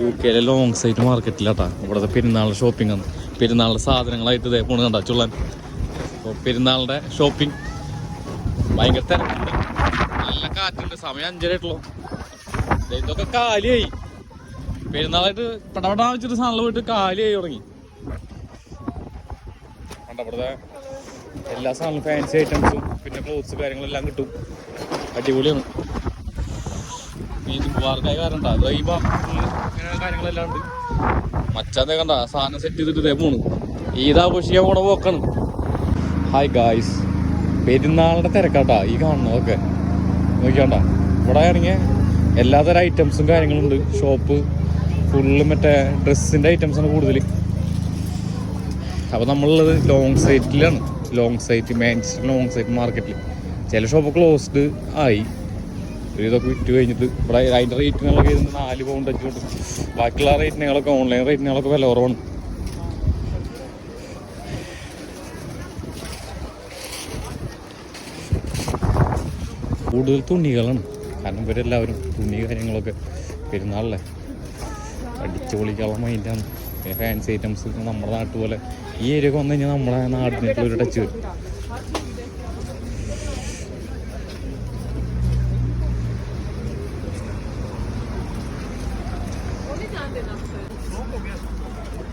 U കെയിലെ long site മാർക്കറ്റിലാട്ടാ ഇവിടുത്തെ പെരുന്നാളിന്റെ ഷോപ്പിംഗ് ആണ്. പെരുന്നാളിന്റെ സാധനങ്ങളായിട്ട് ഇതേ പോണ് കണ്ട ചുള്ളൻ? അപ്പോൾ പെരുന്നാളിന്റെ ഷോപ്പിംഗ് ഭയങ്കര തിരക്കുണ്ട്. നല്ല കാറ്റുണ്ട്. സമയം അഞ്ചരയായിട്ടുള്ളൂ ഇതൊക്കെ കാലിയായി. പെരുന്നാളായിട്ട് പടപടാ വെച്ചിട്ട് സാധനം പോയിട്ട് കാലിയായി തുടങ്ങി. കണ്ട എല്ലാ സാധനങ്ങളും ഫാൻസി ഐറ്റംസും പിന്നെ ക്ലോത്ത്സ് കാര്യങ്ങളെല്ലാം കിട്ടും. അടിപൊളിയാണ്. ഈ വരണ്ട. ദൈവം ഇങ്ങനെ കാര്യങ്ങളെല്ലാം ഉണ്ട്. മച്ചാന്തേ കണ്ട സാധനം സെറ്റ് ചെയ്തിട്ട് ഇതേ പോണു. ഈദാഘോഷിക്കാൻ പോണ പോക്കാണ്. ഹായ് ഗായ്സ് പെരുന്നാളിന്റെ തിരക്കാട്ടാ ഈ കാണുന്നതൊക്കെ. നോക്കിയാണ്ട ഇവിടെ ആണെങ്കിൽ എല്ലാതരം ഐറ്റംസും കാര്യങ്ങളും ഉണ്ട്. ഷോപ്പ് ഫുള്ള് മറ്റേ ഡ്രസ്സിന്റെ ഐറ്റംസ് ആണ് കൂടുതൽ അപ്പോൾ നമ്മളുള്ളത് long സൈറ്റിലാണ് Longsight Manchester Longsight മാർക്കറ്റിൽ ചില ഷോപ്പ് ക്ലോസ്ഡ് ആയി. ഇതൊക്കെ വിറ്റ് കഴിഞ്ഞിട്ട് ഇവിടെ അതിന്റെ റേറ്റിനൊക്കെ ഇരുന്ന് നാല് പൗണ്ട് അഞ്ച് പൗണ്ട് ബാക്കിയുള്ള റേറ്റിനുകളൊക്കെ ഓൺലൈൻ റേറ്റിനുകളൊക്കെ വില കുറവാണ്. കൂടുതൽ തുണികളാണ്. കാരണം ഇവരെല്ലാവരും തുണി കാര്യങ്ങളൊക്കെ പെരുന്നാളല്ലേ? അടിച്ചു പൊളിക്കാനുള്ള മൈൻഡാണ് ഫാൻസി ഐറ്റംസ് നമ്മുടെ നാട്ടുപോലെ ഈ ഏരിയ ഒക്കെ വന്നു കഴിഞ്ഞാൽ നമ്മുടെ നാടിനായിട്ടുള്ള ഒരു ടച്ച് വരും. もう1個目はちょっと待って。